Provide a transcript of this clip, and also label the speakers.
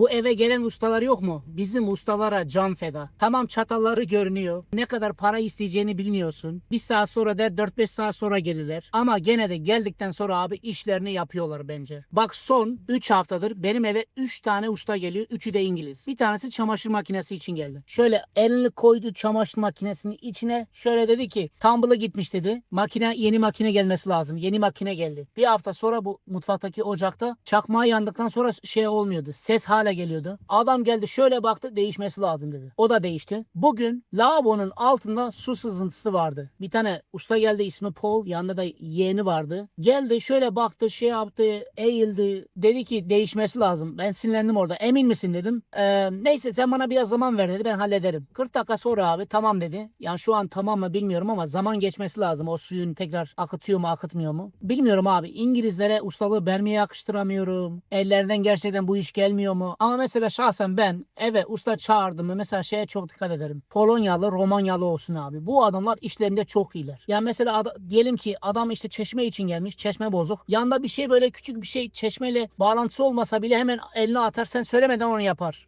Speaker 1: Bu eve gelen ustalar yok mu? Bizim ustalara can feda. Tamam çatalları görünüyor. Ne kadar para isteyeceğini bilmiyorsun. Bir saat sonra der 4-5 saat sonra gelirler. Ama gene de geldikten sonra abi işlerini yapıyorlar bence. Bak son 3 haftadır benim eve 3 tane usta geliyor. Üçü de İngiliz. Bir tanesi çamaşır makinesi için geldi. Şöyle elini koydu çamaşır makinesinin içine. Şöyle dedi ki tumble'ı gitmiş dedi. Makine yeni makine gelmesi lazım. Yeni makine geldi. Bir hafta sonra bu mutfaktaki ocakta çakmağı yandıktan sonra şey olmuyordu. Ses hala geliyordu. Adam geldi şöyle baktı değişmesi lazım dedi. O da değişti. Bugün lavabonun altında su sızıntısı vardı. Bir tane usta geldi ismi Paul. Yanında da yeğeni vardı. Geldi şöyle baktı şey yaptı eğildi. Dedi ki değişmesi lazım. Ben sinirlendim orada. Emin misin dedim. "Ee, neyse sen bana biraz zaman ver dedi. Ben hallederim. 40 dakika sonra abi tamam dedi. Yani şu an tamam mı bilmiyorum ama zaman geçmesi lazım. O suyun tekrar akıtıyor mu akıtmıyor mu? Bilmiyorum abi. İngilizlere ustalığı vermeye yakıştıramıyorum. Ellerinden gerçekten bu iş gelmiyor mu? Ama mesela şahsen ben eve usta çağırdım mı mesela şeye çok dikkat ederim. Polonyalı, Romanyalı olsun abi. Bu adamlar işlerinde çok iyiler. Yani mesela ada- diyelim ki adam işte çeşme için gelmiş. Çeşme bozuk. Yanda bir şey böyle küçük bir şey çeşmeyle bağlantısı olmasa bile hemen eline atar. Sen söylemeden onu yapar.